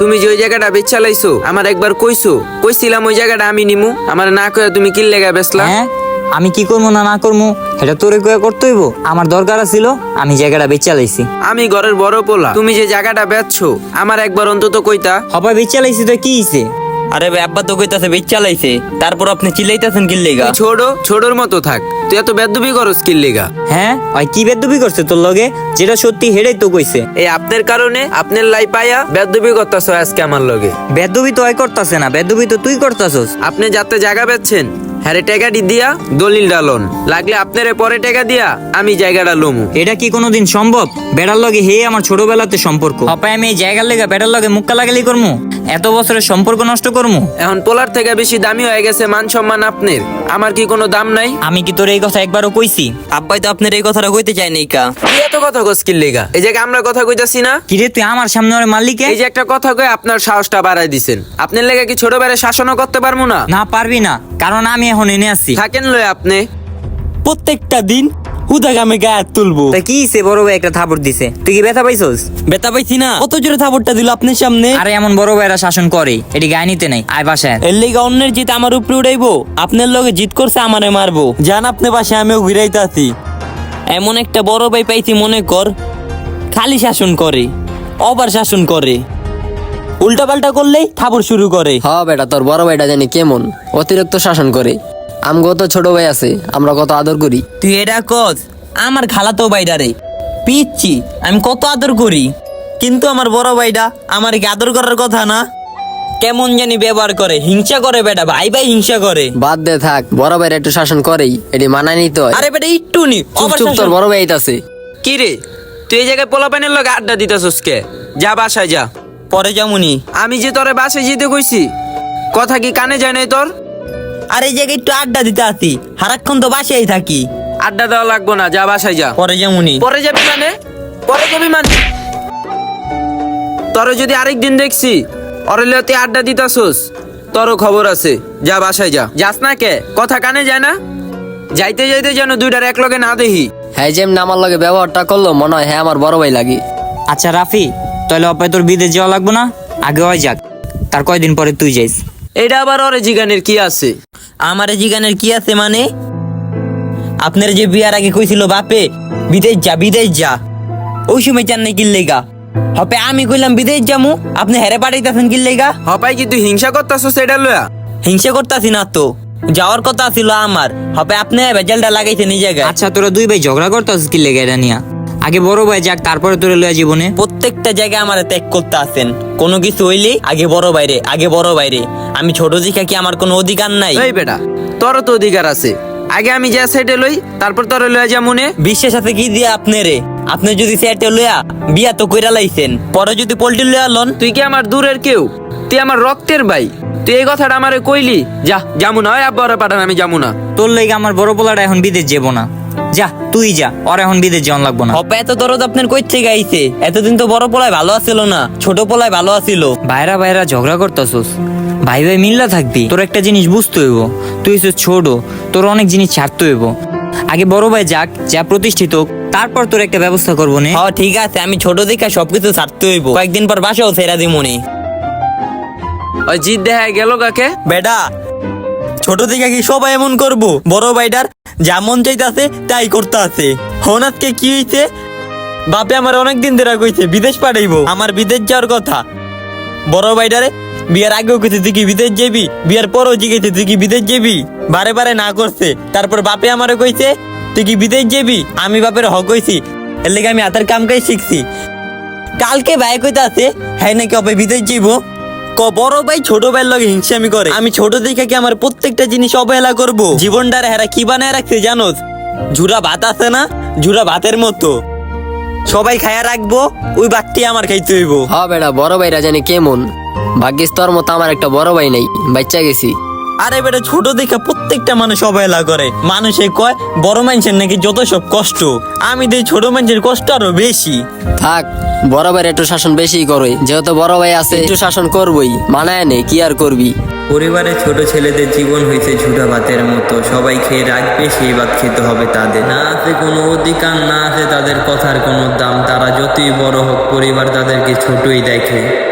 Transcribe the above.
তুমি যে ওই জায়গাটা বেচা লাইছো আমার একবার কইছো। কইছিলাম ওই জায়গাটা আমি নিমু। আমার না কয়ে তুমি কি লেগা বেচলা। হ্যাঁ আমি কি করব না না করব এটা তোরে কয়ে করতে হইব। আমার দরকার ছিল আমি জায়গাটা বেচা লাইছি আমি ঘরের বড় পোলা। তুমি যে জায়গাটা বেচছো আমার একবার অন্তত কইতা। হবে বেচা লাইছি তো কি হইছে? আরে আব্বা তো কইতাছে বেচ চালাইছে। তারপর আপনি চিল্লাইতাছেন কি লেগা? ছোট ছোটর মতো থাক। তুই এত বেদবি করস কি লেগা? হ্যাঁ? ওই কি বেদবি করছে তোর লগে? যেটা সত্যি হেডেই তো কইছে। এই আপনার কারণে আপনার লাই পাইয়া বেদবি করতেছ আজকে আমার লগে। বেদবি তো ওই করতাছে না বেদবি তো তুই করতাছস। আপনি যাতে জায়গা বেচছেন হ্যারে টাকাটি দিয়া দলিল ডালন। লাগলে আপনারে পরে টাকা দিয়া আমি জায়গাটা লমু। এটা কি কোনোদিন সম্ভব? বেড়ার লগে হে আমার ছোটবেলাতে সম্পর্ক। হপায় আমি এই জায়গার লেগে বেড়ার লগে মুক্কা লাগালি করমু? এত বছরের সম্পর্ক নষ্ট করমু? এখন পোলার থেকে বেশি দামি হয়ে গেছে মান সম্মান আপনার। আমার কি কোনো দাম নাই? আমি কি তোর এই কথা একবারও কইছি? আব্বাই তো আপনার এই কথাটা কইতে চায় নাই কা। তুই এত কথা কস কি লেগা এই জায়গায় আমরা কথা কইতাছি না? কিরে তুই আমার সামনে ওর মালিকে এই যে একটা কথা কই আপনার সাহসটা বাড়াই দিছেন। আপনার লেগে কি ছোট বেড়ে শাসনও করতে পারব না? না পারবি না কারণ আমি এখন এনে আছি। থাকেন লয় আপনি। প্রত্যেকটা দিন হুদা গামে গায়ে তুলবো। তা কি সে বড় ভাই একটা থাপড় দিছে। তুই কি ব্যথা পাইছস? বেতা পাইছি না। কত জোরে থাপড়টা দিল আপনার সামনে? আরে এমন বড় ভাইরা শাসন করে। এটি গায়ে নিতে নাই। আয় বাসায়। এর লেগে অন্যের জিত আমার উপরে উড়াইবো। আপনার লগে জিত করছে আমারে মারবো। জান আপনি পাশে আমিও ঘুরাইতে আছি এমন একটা বড় ভাই পাইছি মনে কর। খালি শাসন করে। অবার শাসন করে। উল্টা পাল্টা করলেই থাপড় শুরু করে। হ বেটা তোর বড় ভাইটা জানি কেমন। অতিরিক্ত শাসন করে। আমগো তো ছোট ভাই আছে আমরা কত আদর করি। তুই এটা কস আমার খালাতো বাইডারে পিচ্ছি আমি কত আদর করি। কিন্তু আমার বড় ভাইটা আমার কি আদর করার কথা না? কেমন জানি ব্যবহার করে হিংসা করে বেটা ভাই ভাই হিংসা করে। বাদ দে থাক বড় ভাইয়ের একটু শাসন করেই এটি মানায় নিতে হয়। আরে বেটা একটু নি চুপ তোর বড় ভাই আছে কি রে তুই এই জায়গায় পোলা পানের লগে আড্ডা দিতেছস কে যা বাসায় যা। পরে যামুনি। আমি যে তোরে বাসায় যেতে কইছি কথা কি কানে যায় নাই তোর? আর এই জায়গায় একটু আড্ডা দিতে আসি। সারাক্ষণ তো বাসায় থাকি। আড্ডা দেওয়া লাগবো না যা বাসায় যা। পরে যেমনই। পরে যাবি মানে? পরে যাবি মানে? তোর যদি আরেক দিন দেখছি অরেলে তুই আড্ডা দিতাছস। তোরও খবর আছে। যা বাসায় যা। যাস না কে? কথা কানে যায় না? যাইতে যাইতে যেন দুইটার এক লগে না দেখি। হ্যাঁ যেমন আমার লগে ব্যবহারটা করল মনে হয় হ্যাঁ আমার বড় ভাই লাগে। আচ্ছা রাফি তাহলে অপায় তোর বিদেশ যাওয়া লাগবো না? আগে হয় যাক। তার কয়দিন পরে তুই যাইস। এটা আবার অরে জিগানের কি আছে? আমার জিগানের কি আছে মানে? আপনার যে বিয়ার আগে কইছিল বাপে বিদেশ যা বিদেশ যা। ওই সময় চান নাই কিল্লেগা হবে আমি কইলাম বিদেশ যামু আপনি হেরে পাঠাইতেছেন কিল্লেগা হপাই কি তুই হিংসা করতাছস সেটা লয়া? হিংসা করতাছি না তো যাওয়ার কথা ছিল আমার। হবে আপনি ভেজালটা লাগাইছেন এই জায়গায়। আচ্ছা তোরা দুই ভাই ঝগড়া করতেছিস কি লেগে এটা নিয়া? আগে বড় ভাই যাক তারপরে তোরে লয়া জীবনে। প্রত্যেকটা জায়গায় আমার ত্যাগ করতে আসেন কোনো কিছু হইলেই আগে বড় বাইরে আগে বড় বাইরে আমি ছোট দিকা কি আমার কোনো অধিকার নাই? এই বেটা তোর তো অধিকার আছে। আগে আমি যা সাইডে লই তারপর তোর লয়া যা মনে। বিশ্বের সাথে কি দিয়ে আপনারে আপনি যদি সেটে লইয়া বিয়া তো কইরা লাইছেন পরে যদি পোল্ট্রি লইয়া লন। তুই কি আমার দূরের কেউ? তুই আমার রক্তের ভাই। তুই এই কথাটা আমারে কইলি যা যামু না ওই আব্বা পাঠান আমি যামু না। তোর লেগে আমার বড় পোলাটা এখন বিদেশ যাব না। যা তুই যা। ওর এখন বিদেশ যাওয়ান লাগবো না। হপে এত দরদ আপনার কই থেকে আইছে? এতদিন তো বড় পোলায় ভালো আছিল না ছোট পোলায় ভালো আছিল। ভাইরা ভাইরা ঝগড়া করতেছস। ভাই ভাই মিল্লা থাকবি তোর একটা জিনিস বুঝতে হইব। তুই হচ্ছে ছোট তোর অনেক জিনিস ছাড়তে হইব। আগে বড় ভাই যাক যা প্রতিষ্ঠিত হোক, তারপর তোর একটা ব্যবস্থা করব নে। হ ঠিক আছে আমি ছোট দেখা সবকিছু ছাড়তে হইব। কয়েকদিন পর বাসাও ছেড়া দিব মনে ওই জিদ দেখা গেল কাকে? বেটা ছোট থেকে কি সবাই এমন করব? বড় ভাইটার যা মন চাইতাছে, তাই করতে আছে হন আজকে কি হইছে? বাপে আমার অনেকদিন ধরে কইছে, বিদেশ পাঠাইবো। আমার বিদেশ যাওয়ার কথা। বড় ভাইটারে, বিয়ার আগেও কইছে, তুই কি বিদেশ যাবি? বিয়ার পরও জিগেছে, তুই কি বিদেশ যাবি? বারে বারে না করছে। তারপর বাপে আমারে কইছে, তুই কি বিদেশ যাবি? আমি বাপের হক কইছি এর লেগে আমি হাতের কাম কাজ শিখছি। কালকে ভাই কইতে আছে হ্যাঁ নাকি অবে বিদেশ যাইবো? বড় ভাই ছোট ভাইয়ের লগে হিংসামি করে। আমি ছোট দেখে কি আমার প্রত্যেকটা জিনিস অবহেলা করব? জীবনটারে হেরা কি বানায় রাখছে জানো ঝুরা ভাত আছে না? ঝুরা ভাতের মতো। সবাই খায়া রাখব, ওই ভাতটি আমার খাইতে হইব। হ্যাঁ বেটা বড় ভাইরা জানি কেমন। ভাগ্যিস তোর মতো আমার একটা বড় ভাই নাই, বাচ্চা গেছি। আরে বেটা ছোট দেখে প্রত্যেকটা মানুষ অবহেলা করে। মানুষে কয় বড় মানুষের নাকি যত সব কষ্ট। আমি দেই ছোট মানুষের কষ্ট আরও বেশি। থাক বড় ভাইয়ের একটু শাসন বেশি করই। যেহেতু বড় ভাই আছে একটু শাসন করবই। মানায় নে কি আর করবি? পরিবারের ছোট ছেলেদের জীবন হয়েছে ঝুটা ভাতের মতো। সবাই খেয়ে রাখবে সেই ভাত খেতে হবে তাদের। না আছে কোনো অধিকার না আছে তাদের কথার কোনো দাম। তারা যতই বড় হোক পরিবার তাদেরকে ছোটই দেখে।